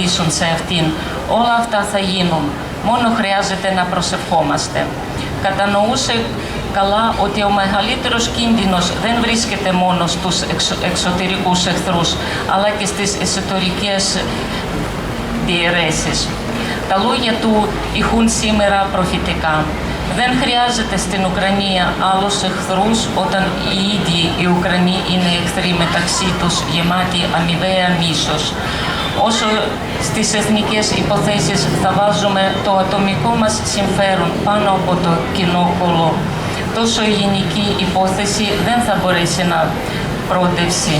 απαντήσουν σε αυτήν. Όλα αυτά θα γίνουν. Μόνο χρειάζεται να προσευχόμαστε. Κατανοούσε καλά ότι ο μεγαλύτερος κίνδυνος δεν βρίσκεται μόνο στους εξω, εξωτερικούς εχθρούς, αλλά και στις εσωτερικές διαιρέσεις. Τα λόγια του ηχούν σήμερα προφητικά. Δεν χρειάζεται στην Ουκρανία άλλους εχθρούς όταν οι ίδιοι οι Ουκρανοί είναι εχθροί μεταξύ τους γεμάτοι αμοιβαία μίσος. Όσο στις εθνικές υποθέσεις θα βάζουμε το ατομικό μας συμφέρον πάνω από το κοινό κολό, τόσο η γενική υπόθεση δεν θα μπορέσει να προοδεύσει.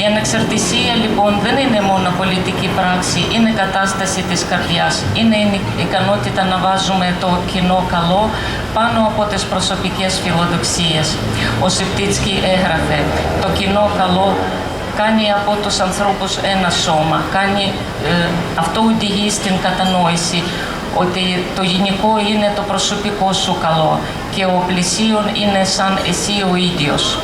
Η ανεξαρτησία λοιπόν δεν είναι μόνο πολιτική πράξη, είναι κατάσταση της καρδιάς. Είναι η ικανότητα να βάζουμε το κοινό καλό πάνω από τις προσωπικές φιλοδοξίες. Ο Σεπτίτσκι έγραφε «Το κοινό καλό κάνει από τους ανθρώπους ένα σώμα, κάνει, ε, αυτό οδηγεί στην κατανόηση ότι το γενικό είναι το προσωπικό σου καλό και ο πλησίον είναι σαν εσύ ο ίδιος.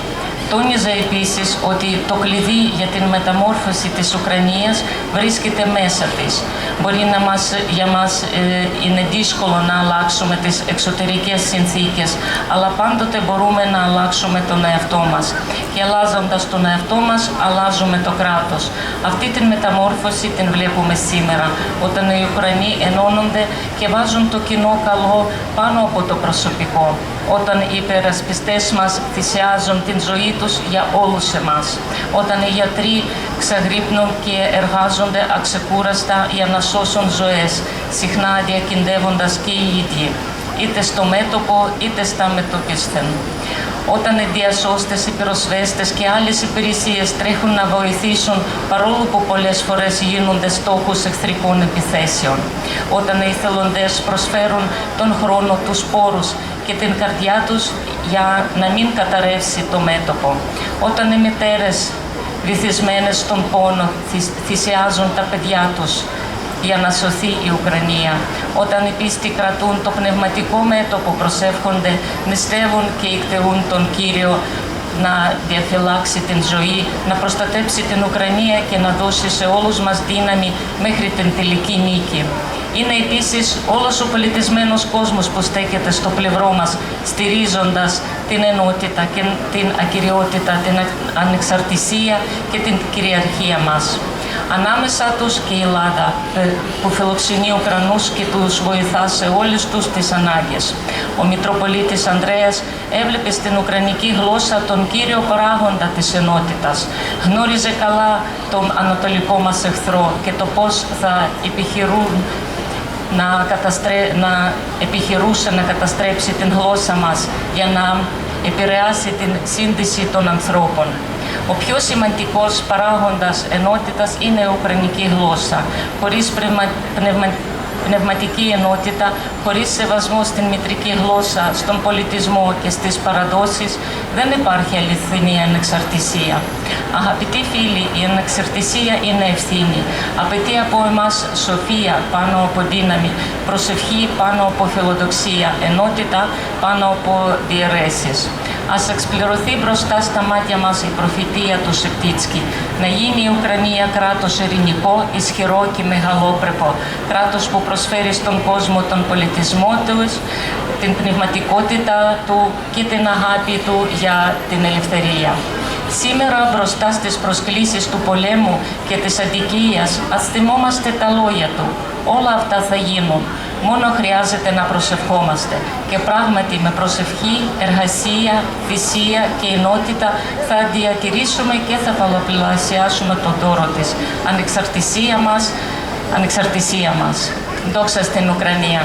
Τόνιζε επίσης ότι το κλειδί για την μεταμόρφωση της Ουκρανίας βρίσκεται μέσα της. Μπορεί να μας, για μας ε, είναι δύσκολο να αλλάξουμε τις εξωτερικές συνθήκες, αλλά πάντοτε μπορούμε να αλλάξουμε τον εαυτό μας. Και αλλάζοντας τον εαυτό μας, αλλάζουμε το κράτος. Αυτή την μεταμόρφωση την βλέπουμε σήμερα, όταν οι Ουκρανοί ενώνονται και βάζουν το κοινό καλό πάνω από το προσωπικό όταν οι υπερασπιστές μας θυσιάζουν την ζωή τους για όλους εμάς, όταν οι γιατροί ξαγρύπνουν και εργάζονται αξεκούραστα για να σώσουν ζωές, συχνά διακινδεύοντας και οι ίδιοι, είτε στο μέτωπο είτε στα μετωπισθεν. Όταν οι διασώστες, οι πυροσβέστες και άλλες υπηρεσίες τρέχουν να βοηθήσουν παρόλο που πολλές φορές γίνονται στόχους εχθρικών επιθέσεων. Όταν οι θελοντές προσφέρουν τον χρόνο, τους πόρους και την καρδιά τους για να μην καταρρεύσει το μέτωπο. Όταν οι μητέρες βυθισμένες στον πόνο θυσιάζουν τα παιδιά τους για να σωθεί η Ουκρανία. Όταν οι πίστοι κρατούν το πνευματικό μέτωπο, προσεύχονται, νηστεύουν και εκτεούν τον Κύριο να διαφυλάξει την ζωή, να προστατέψει την Ουκρανία και να δώσει σε όλους μας δύναμη μέχρι την τελική νίκη. Είναι επίσης όλος ο πολιτισμένος κόσμος που στέκεται στο πλευρό μας, στηρίζοντας την ενότητα και την ακυριότητα, την ανεξαρτησία και την κυριαρχία μας. Ανάμεσα τους και η Ελλάδα ε, που φιλοξενεί Ουκρανούς και τους βοηθά σε όλες τους τις ανάγκες. Ο Μητροπολίτης Ανδρέας έβλεπε στην Ουκρανική γλώσσα τον κύριο παράγοντα της ενότητας. Γνώριζε καλά τον ανατολικό μας εχθρό και το πώς θα επιχειρούν να, καταστρέ... να επιχειρούσε να καταστρέψει την γλώσσα μας για να επηρεάσει την σύνδεση των ανθρώπων. Ο πιο σημαντικός παράγοντας ενότητας είναι η ουκρανική γλώσσα. Χωρίς πνευμα πνευματική ενότητα, χωρίς σεβασμό στην μητρική γλώσσα, στον πολιτισμό και στις παραδόσεις, δεν υπάρχει αληθινή ανεξαρτησία. Αγαπητοί φίλοι, η ανεξαρτησία είναι ευθύνη. Απαιτεί από εμάς σοφία πάνω από δύναμη, προσευχή πάνω από φιλοδοξία, ενότητα πάνω από διαιρέσεις. Ας εξπληρωθεί μπροστά στα μάτια μας η προφητεία του Σεπτίτσκι, να γίνει η Ουκρανία κράτος ειρηνικό, ισχυρό και μεγαλόπρεπο, κράτος που προσφέρει στον κόσμο τον πολιτισμό τους, την πνευματικότητα του και την αγάπη του για την ελευθερία. Σήμερα μπροστά στις προσκλήσεις του πολέμου και της αδικίας, ας θυμόμαστε τα λόγια του. Όλα αυτά θα γίνουν. Μόνο χρειάζεται να προσευχόμαστε. Και πράγματι με προσευχή, εργασία, θυσία και ενότητα θα διατηρήσουμε και θα πολλαπλασιάσουμε τον τόρο της. Ανεξαρτησία μας, ανεξαρτησία μας. Δόξα στην Ουκρανία.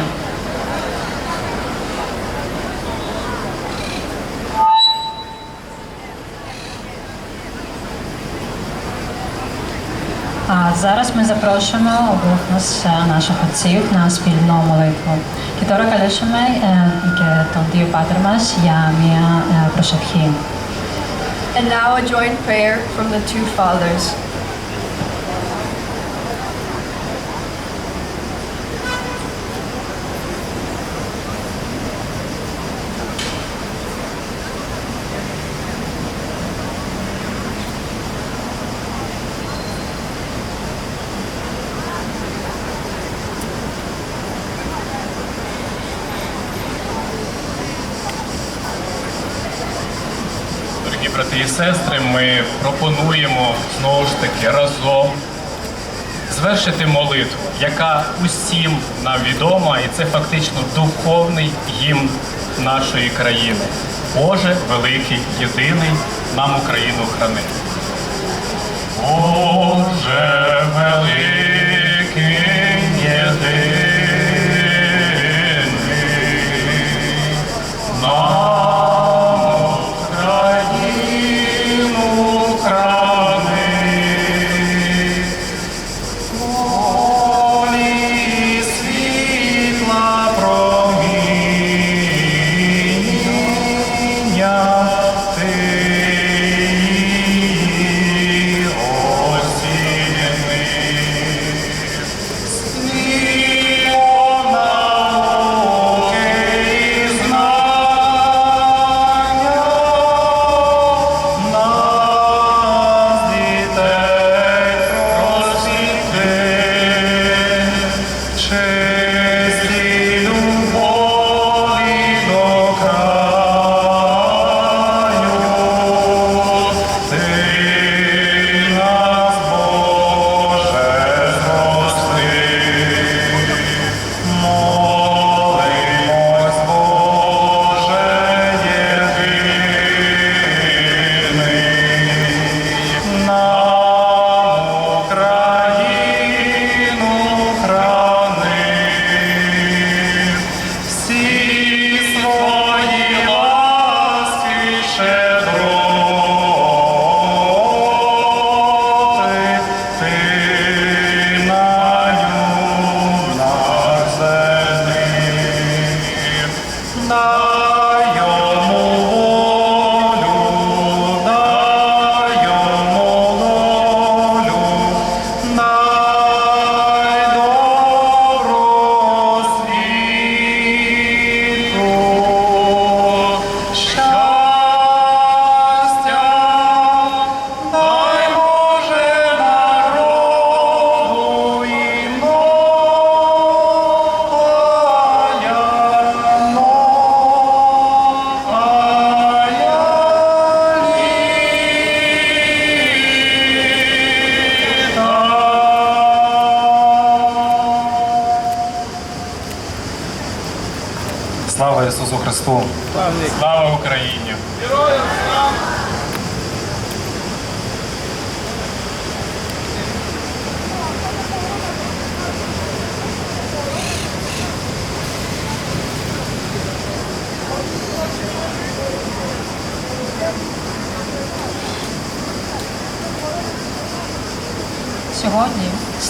А зараз ми запрошуємо обох нас, наших отців на спільну молитву. Кітора Калешимей, яке тоді патермаш, я мія прошепхі. And now a joint prayer from the two fathers. Брати і сестри, ми пропонуємо знову ж таки разом звершити молитву, яка усім нам відома, і це фактично духовний гімн нашої країни. Боже великий, єдиний, нам Україну храни. Боже великий, єдиний, нам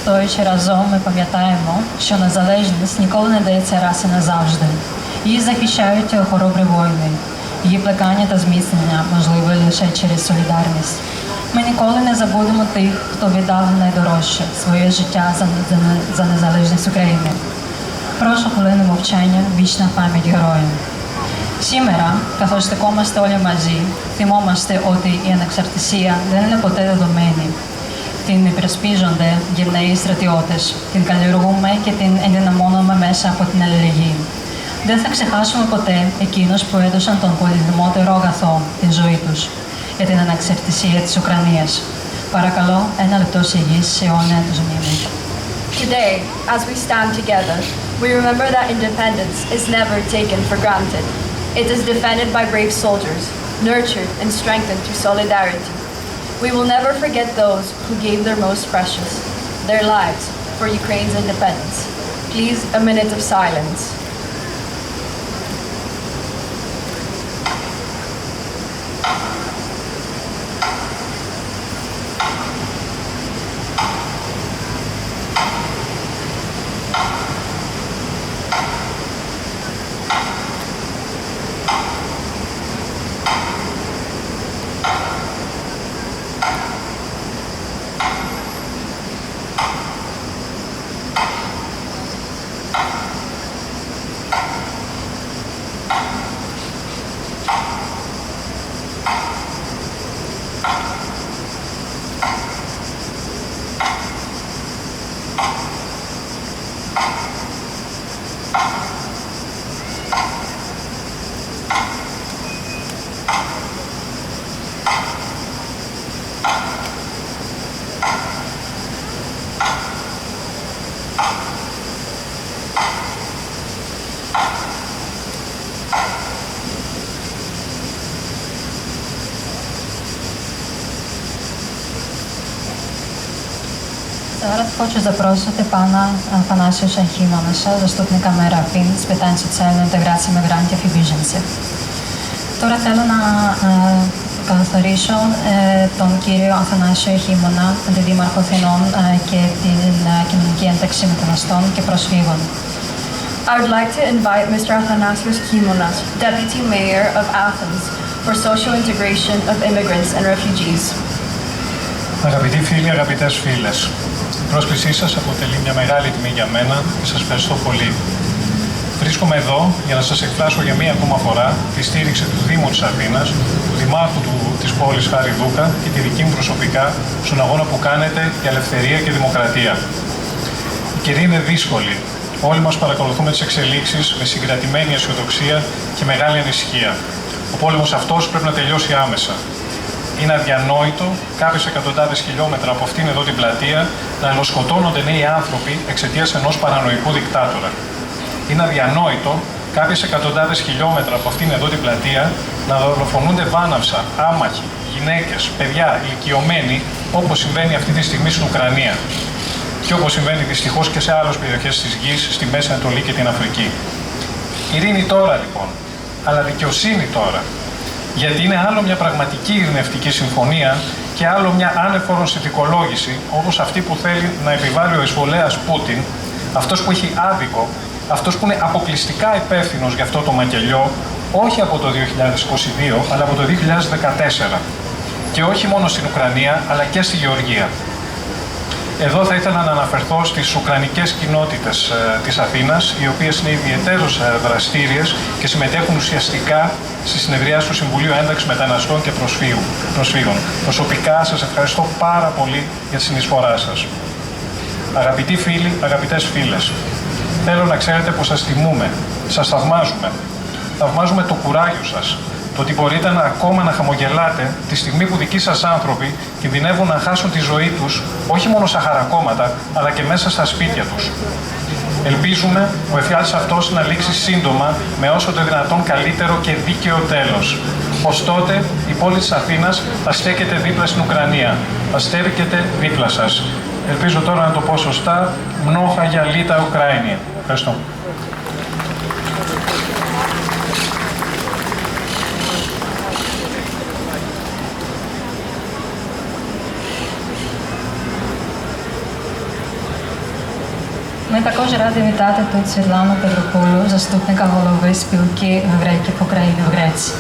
Стоячи разом, ми пам'ятаємо, що незалежність ніколи не дається раз і назавжди. Її захищають хоробрі воїни, її плекання та зміцнення можливе лише через солідарність. Ми ніколи не забудемо тих, хто віддав найдорожче своє життя за незалежність України. Прошу хвилину мовчання, вічна пам'ять героїв. Σήμερα, καθώ στεκόμαστε тимо μαζί, оти, і η де не είναι до мене. Την υπερασπίζονται γυμναίοι στρατιώτες, την καλλιεργούμε και την ενδυναμώνουμε μέσα από την αλληλεγγύη. Δεν θα ξεχάσουμε ποτέ εκείνους που έδωσαν τον πολυδημότερο αγαθό, την ζωή τους, για την ανεξαρτησία της Ουκρανίας. Παρακαλώ, ένα λεπτό σιγής σε αιώνια τους μνήμη. Today, as we stand together, we remember that independence is never taken for granted. It is defended by brave soldiers, nurtured and strengthened through solidarity. We will never forget those who gave their most precious, their lives, for Ukraine's independence. Please, a minute of silence. Зараз хочу запросити пана Афанасіуша Хімонаша, заступника мера Афін з питань соціальної інтеграції мігрантів і біженців. Τώρα θέλω να ε, καλωσορίσω ε, τον κύριο Αθανάσιο Χίμωνα, αντιδήμαρχο Αθηνών ε, και την ε, κοινωνική ένταξη μεταναστών και προσφύγων. I would like to invite Mr. Athanasios Kimonas, Deputy Mayor of Athens, for social integration of immigrants and refugees. Αγαπητοί φίλοι, αγαπητέ φίλε, η πρόσκλησή σας αποτελεί μια μεγάλη τιμή για μένα και σας ευχαριστώ πολύ. Βρίσκομαι εδώ για να σας εκφράσω για μία ακόμα φορά τη στήριξη του Δήμου της Αθήνας, του Δημάρχου της πόλης Χάρη Δούκα και τη δική μου προσωπικά στον αγώνα που κάνετε για ελευθερία και δημοκρατία. Η καιρή είναι δύσκολη. Όλοι μας παρακολουθούμε τις εξελίξεις με συγκρατημένη αισιοδοξία και μεγάλη ανησυχία. Ο πόλεμος αυτός πρέπει να τελειώσει άμεσα. Είναι αδιανόητο κάποιες εκατοντάδες χιλιόμετρα από αυτήν εδώ την πλατεία να ελοσκοτώνονται νέοι άνθρωποι εξαιτίας ενός παρανοϊκού δικτάτορα. Είναι αδιανόητο κάποιες εκατοντάδες χιλιόμετρα από αυτήν εδώ την πλατεία να δολοφονούνται βάναυσα, άμαχοι, γυναίκες, παιδιά, ηλικιωμένοι, όπως συμβαίνει αυτή τη στιγμή στην Ουκρανία. Και όπως συμβαίνει δυστυχώς και σε άλλες περιοχές της γης, στη Μέση Ανατολή και την Αφρική. Ειρήνη τώρα λοιπόν, αλλά δικαιοσύνη τώρα. Γιατί είναι άλλο μια πραγματική ειρηνευτική συμφωνία και άλλο μια άνεφορον συνθηκολόγηση, όπως αυτή που θέλει να επιβάλλει ο εισβολέας Πούτιν, αυτός που έχει άδικο, αυτός που είναι αποκλειστικά υπεύθυνος για αυτό το μακελιό, όχι από το 2022, αλλά από το 2014. Και όχι μόνο στην Ουκρανία, αλλά και στη Γεωργία. Εδώ θα ήθελα να αναφερθώ στις Ουκρανικές κοινότητες ε, της Αθήνας, οι οποίες είναι ιδιαίτερως ε, δραστήριες και συμμετέχουν ουσιαστικά στη συνεδρία του Συμβουλίου Ένταξης Μεταναστών και Προσφύγων. προσφύγων. Προσωπικά σας ευχαριστώ πάρα πολύ για τη συνεισφορά σας. Αγαπητοί φίλοι, αγαπητές φίλες, θέλω να ξέρετε πως σας τιμούμε, σας θαυμάζουμε. Θαυμάζουμε το κουράγιο σας, το ότι μπορείτε να ακόμα να χαμογελάτε τη στιγμή που δικοί σας άνθρωποι κινδυνεύουν να χάσουν τη ζωή τους όχι μόνο στα χαρακόμματα, αλλά και μέσα στα σπίτια τους. Ελπίζουμε ο εφιάλτης αυτός να λήξει σύντομα με όσο το δυνατόν καλύτερο και δίκαιο τέλος. Ως τότε η πόλη της Αθήνας θα στέκεται δίπλα στην Ουκρανία. Θα στέκεται δίπλα σας. Ελπίζω τώρα να το πω σωστά. Μνόχα για λίτα Ουκραίνια. Ευχαριστώ. Ми також раді вітати тут Світлану Петропулю, заступника голови спілки греків України в Греції.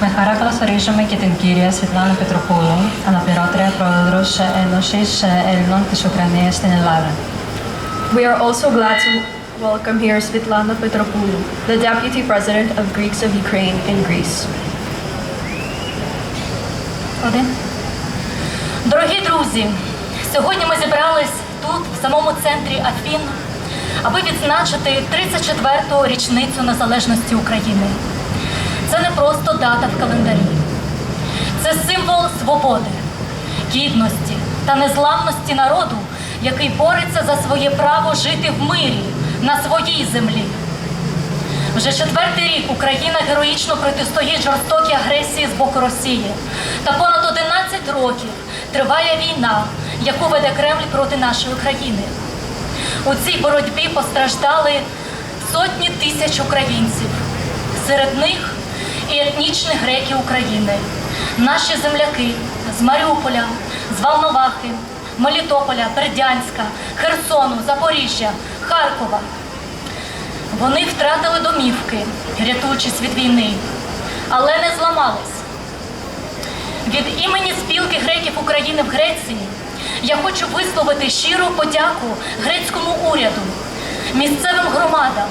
Με χαρά καλωσορίζουμε και την κυρία Σβιτλάνα Πετροπούλου, αναπληρώτρια πρόεδρος Ένωσης Έλληνων της Ουκρανίας στην Ελλάδα. We are also glad to welcome here Svitlana Petropoulou, the Deputy President of Greeks of Ukraine in Greece. Один. Друзі, сьогодні ми зібрались тут, в самому центрі Афін, аби відзначити 34-ту річницю незалежності України. Це не просто дата в календарі, це символ свободи, гідності та незламності народу, який бореться за своє право жити в мирі на своїй землі. Вже четвертий рік Україна героїчно протистоїть жорстокій агресії з боку Росії. Та понад 11 років триває війна, яку веде Кремль проти нашої країни. У цій боротьбі постраждали сотні тисяч українців. Серед них і етнічні греки України, наші земляки з Маріуполя, з Волновахи, Мелітополя, Бердянська, Херсону, Запоріжжя, Харкова. Вони втратили домівки, рятуючись від війни, але не зламались. Від імені спілки греків України в Греції я хочу висловити щиру подяку грецькому уряду, місцевим громадам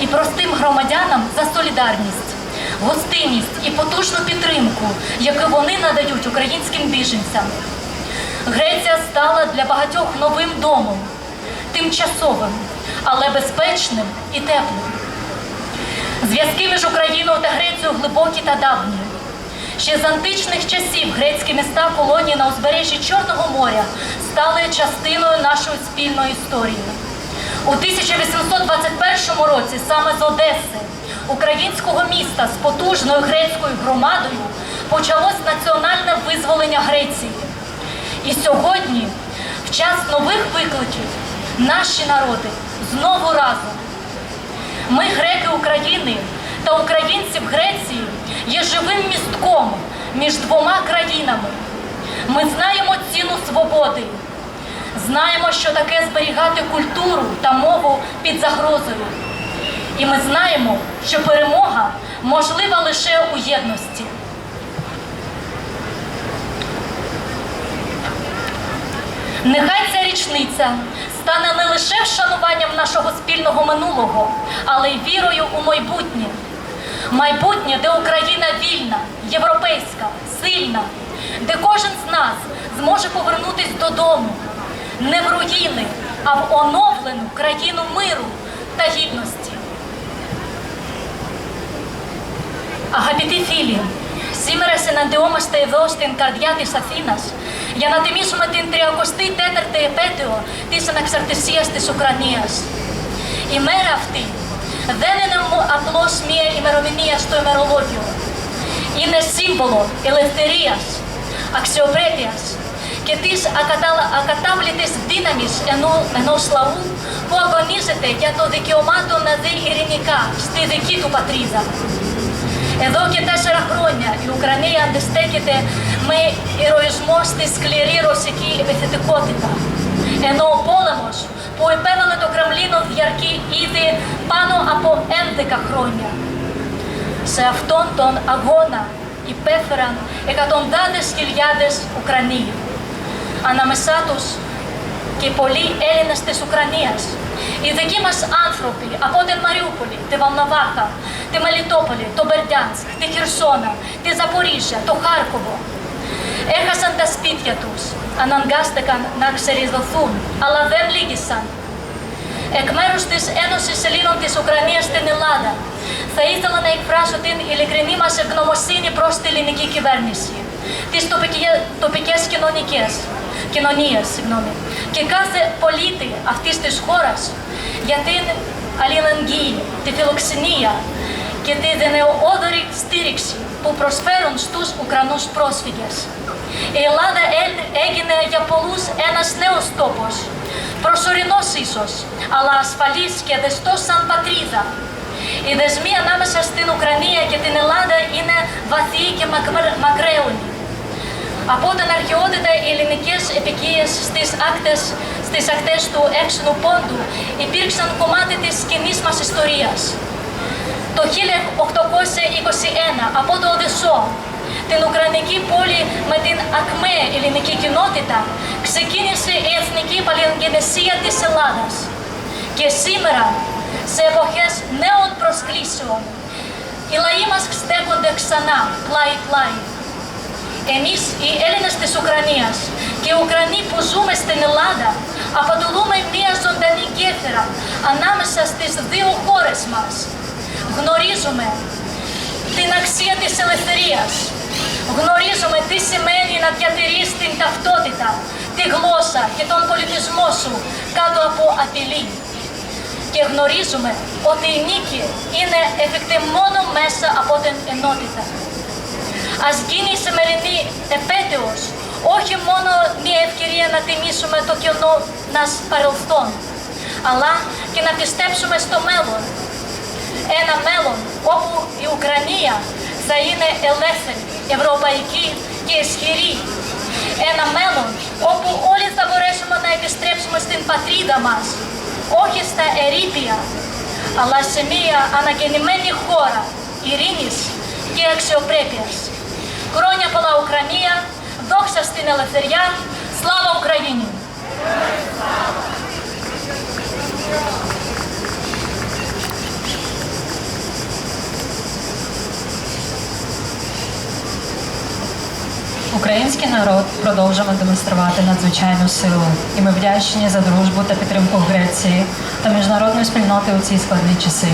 і простим громадянам за солідарність, гостинність і потужну підтримку, яку вони надають українським біженцям. Греція стала для багатьох новим домом, тимчасовим, але безпечним і теплим. Зв'язки між Україною та Грецією глибокі та давні. Ще з античних часів грецькі міста колонії на узбережжі Чорного моря стали частиною нашої спільної історії. У 1821 році саме з Одеси, українського міста з потужною грецькою громадою, почалось національне визволення Греції. І сьогодні, в час нових викликів, наші народи знову разом. Ми, греки України та українці в Греції, є живим містком між двома країнами. Ми знаємо ціну свободи, знаємо, що таке зберігати культуру та мову під загрозою. І ми знаємо, що перемога можлива лише у єдності. Нехай ця річниця стане не лише вшануванням нашого спільного минулого, але й вірою у майбутнє Майбутнє, де Україна вільна, європейська, сильна, де кожен з нас зможе повернутись додому, не в руїни, а в оновлену країну миру та гідності. Αγαπητοί φίλοι, σήμερα συναντιόμαστε εδώ στην καρδιά της Αθήνας για να τιμήσουμε την 34η επέτειο της αναξαρτησίας της Ουκρανίας. Η μέρα αυτή δεν είναι μο- απλώς μία ημερομηνία στο ημερολόγιο. Είναι σύμβολο ελευθερίας, αξιοπρέπειας και της ακατάλα- ακατάβλητης δύναμης ενό- ενός λαού που αγωνίζεται για το δικαίωμά του να ζει ειρηνικά στη δική του πατρίδα. Εδώ και τέσσερα χρόνια η Ουκρανία αντιστέκεται με ηρωισμό στη σκληρή ρωσική επιθετικότητα. Ενώ ο πόλεμος που επέβαλε το Κρεμλίνο διαρκεί ήδη πάνω από 11 χρόνια. Σε αυτόν τον αγώνα υπέφεραν εκατοντάδες χιλιάδες Ουκρανοί. Ανάμεσά τους και πολλοί Έλληνες της Ουκρανίας. Οι δικοί μας άνθρωποι από την Μαριούπολη, τη Βαλναβάχα, τη Μελιτόπολη, το Μπερντιάνσκ, τη Χερσόνα, τη Ζαπορίζια, το Χάρκοβο. Έχασαν τα σπίτια τους, αναγκάστηκαν να ξεριζωθούν, αλλά δεν λύγησαν. Εκ μέρους της Ένωσης Ελλήνων της Ουκρανίας στην Ελλάδα, θα ήθελα να εκφράσω την ειλικρινή μας ευγνωμοσύνη προς την ελληνική κυβέρνηση, τις τοπικές, τοπικές κοινωνικές, κοινωνίες συγγνώμη, και κάθε πολίτη αυτής της χώρας για την αλληλεγγύη, τη φιλοξενία και τη γενναιόδορη στήριξη που προσφέρουν στους Ουκρανούς πρόσφυγες. Η Ελλάδα έ- έγινε για πολλούς ένας νέος τόπος, προσωρινός ίσως, αλλά ασφαλής και δεστός σαν πατρίδα. Οι δεσμοί ανάμεσα στην Ουκρανία και την Ελλάδα είναι βαθιοί και μακρ- μακραίωνοι. Από την αρχαιότητα οι ελληνικές επικίες στις ακτές, στις ακτές του έξινου πόντου υπήρξαν κομμάτι της κοινής μας ιστορίας. Το 1821 από το Οδυσσό, την Ουκρανική πόλη με την ακμαία ελληνική κοινότητα, ξεκίνησε η εθνική παλαιογενεσία της Ελλάδας. Και σήμερα, σε εποχές νέων προσκλήσεων, οι λαοί μας στέκονται ξανά πλάι-πλάι. Εμείς οι Έλληνες της Ουκρανίας και οι Ουκρανοί που ζούμε στην Ελλάδα αποτελούμε μια ζωντανή γέφυρα ανάμεσα στις δύο χώρες μας. Γνωρίζουμε την αξία της ελευθερίας. Γνωρίζουμε τι σημαίνει να διατηρείς την ταυτότητα, τη γλώσσα και τον πολιτισμό σου κάτω από απειλή. Και γνωρίζουμε ότι η νίκη είναι εφικτή μόνο μέσα από την ενότητα. Ας γίνει η σημερινή επέτειος όχι μόνο μια ευκαιρία να τιμήσουμε το κοινό μας παρελθόν, αλλά και να πιστέψουμε στο μέλλον ένα μέλλον όπου η Ουκρανία θα είναι ελεύθερη, ευρωπαϊκή και ισχυρή. Ένα μέλλον όπου όλοι θα μπορέσουμε να επιστρέψουμε στην πατρίδα μας, όχι στα ερήπια, αλλά σε μια ανακαινημένη χώρα ειρήνης και αξιοπρέπειας. Χρόνια πολλά Ουκρανία, δόξα στην ελευθεριά, σλάβα Ουκρανία! Український народ продовжує демонструвати надзвичайну силу, і ми вдячні за дружбу та підтримку Греції та міжнародної спільноти у ці складні часи.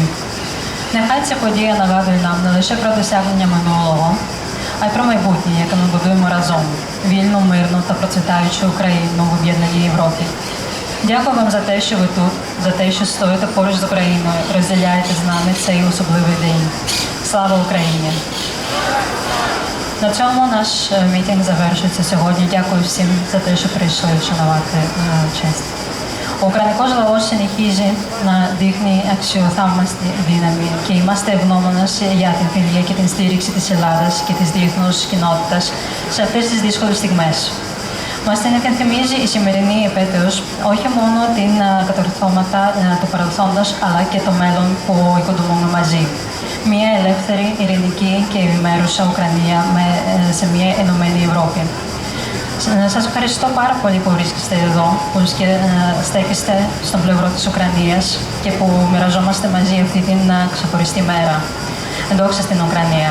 Нехай ця подія нагадує нам не лише про досягнення минулого, а й про майбутнє, яке ми будуємо разом вільну, мирну та процвітаючу Україну в об'єднаній Європі. Дякую вам за те, що ви тут, за те, що стоїте поруч з Україною, розділяєте з нами цей особливий день. Слава Україні! На цьому наш е, мітинг завершується сьогодні. Дякую всім за те, що прийшли вшанувати е, честь. Ο Ουκρανικός λαός συνεχίζει να δείχνει αξιοθαύμαστη δύναμη και είμαστε ευγνώμονες για την φιλία και την στήριξη της Ελλάδας και της διεθνούς κοινότητας σε αυτές τις δύσκολες στιγμές. Μας την εκενθυμίζει η σημερινή επέτειος όχι μόνο την α, κατορθώματα α, του παρελθόντος αλλά και το μέλλον που οικοδομούμε μαζί. Μια ελεύθερη, ειρηνική και ευημέρουσα Ουκρανία με, ε, σε μια ενωμένη Ευρώπη. Σ- Σας ευχαριστώ πάρα πολύ που βρίσκεστε εδώ, που σκε- ε, στέκεστε στον πλευρό της Ουκρανίας και που μοιραζόμαστε μαζί αυτή την ε, ξεχωριστή μέρα. Εντόξα στην Ουκρανία.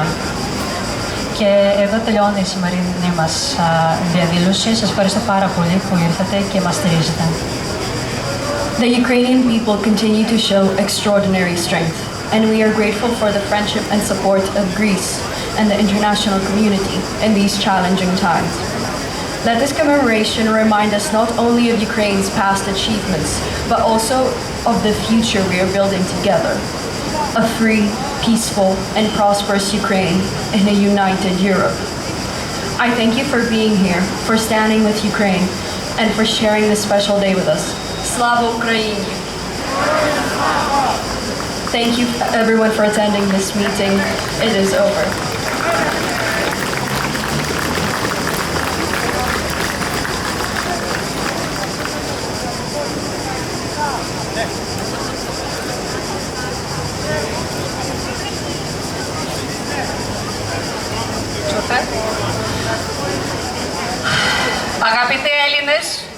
Και εδώ τελειώνει η σημερινή μας α, διαδήλωση. Σας ευχαριστώ πάρα πολύ που ήρθατε και μας στηρίζετε. The Ukrainian people continue to show extraordinary strength, and we are grateful for the friendship and support of Greece and the international community in these challenging times. Let this commemoration remind us not only of Ukraine's past achievements, but also of the future we are building together. A free, peaceful, and prosperous Ukraine in a united Europe. I thank you for being here, for standing with Ukraine, and for sharing this special day with us. Slava Ukraini! Thank you everyone for attending this meeting. It is over.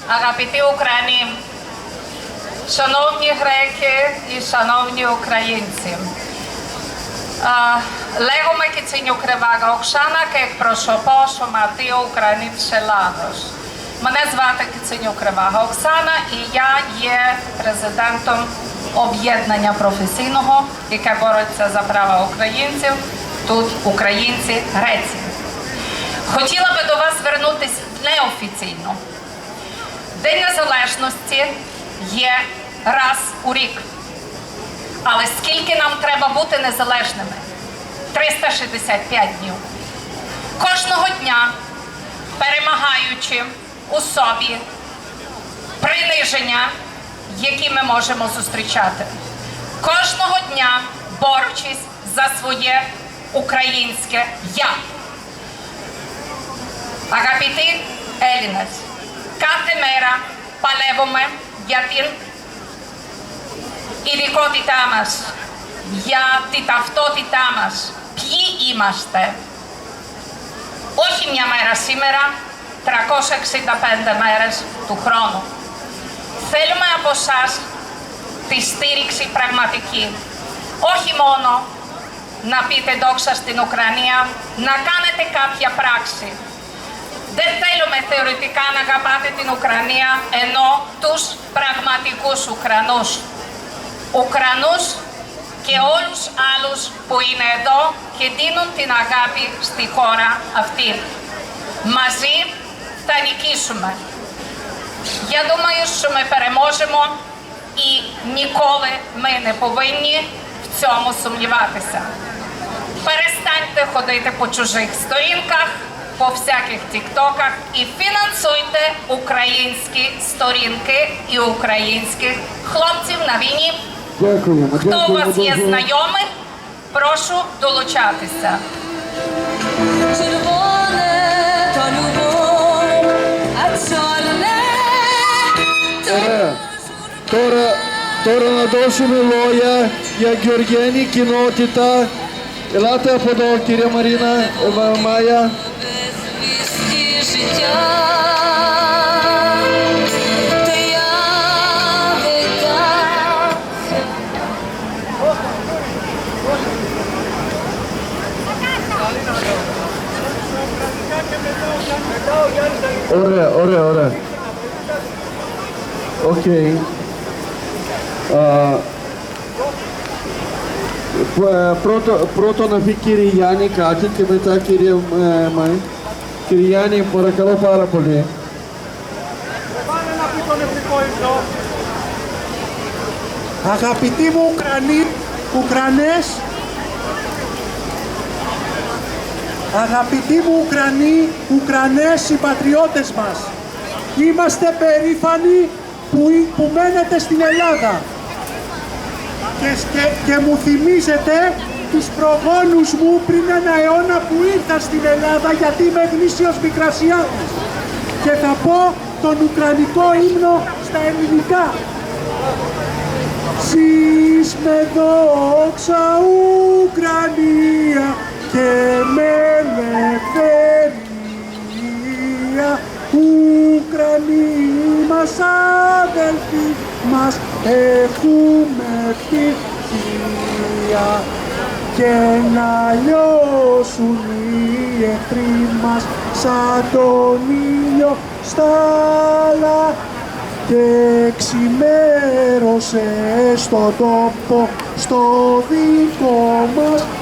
Агапіти України, шановні греки і шановні українці. Лего Мекіціню Кривага Окшана, як прошу пошу мати українця Лагош. Мене звати Киценю Кривага Оксана і я є президентом об'єднання професійного, яке бореться за права українців, тут українці Греції. Хотіла би до вас звернутися неофіційно. День Незалежності є раз у рік. Але скільки нам треба бути незалежними? 365 днів. Кожного дня, перемагаючи у собі приниження, які ми можемо зустрічати. Кожного дня борчись за своє українське я. Агапіти Елінець. Κάθε μέρα παλεύουμε για την ειδικότητά μας, για την ταυτότητά μας. Ποιοι είμαστε; Όχι μια μέρα σήμερα, 365 μέρες του χρόνου. Θέλουμε από εσά τη στήριξη πραγματική. Όχι μόνο να πείτε δόξα στην Ουκρανία, να κάνετε κάποια πράξη. Δεν θέλουμε θεωρητικά να αγαπάτε την Ουκρανία, ενώ τους πραγματικούς Ουκρανούς. Ουκρανούς και όλους άλλους που είναι εδώ και δίνουν την αγάπη στη χώρα αυτή. Μαζί θα νικήσουμε. Я думаю, що ми переможемо і ніколи ми не повинні в цьому сумніватися. Перестаньте ходити по чужих сторінках, по всяких тіктоках і фінансуйте українські сторінки і українських хлопців на війні. Дякую. Хто у вас є знайомий, прошу долучатися. Червоне то на душу милоя, як Георгіні кінотіта, Ілата Подол, Кіря Маріна, Мая. Оре, оре, оре. Окей. Πρώτο, πρώτο να πει κύριε Γιάννη κάτι και μετά κύριε ε, Μάη. Κύριε Γιάννη, παρακαλώ πάρα πολύ. Αγαπητοί μου Ουκρανοί, Ουκρανές, αγαπητοί μου Ουκρανοί, Ουκρανές οι πατριώτες μας, είμαστε περήφανοι που, που μένετε στην Ελλάδα και, και, και μου θυμίζετε τους προγόνους μου πριν ένα αιώνα που ήρθα στην Ελλάδα γιατί είμαι γνήσιος Μικρασιάτης και θα πω τον Ουκρανικό ύμνο στα ελληνικά. Σεις με δόξα Ουκρανία και με ελευθερία Ουκρανοί μας αδελφοί μας έχουμε ευτυχία και να λιώσουν οι εχθροί μας σαν τον ήλιο στάλα και ξημέρωσε στο τόπο στο δικό μας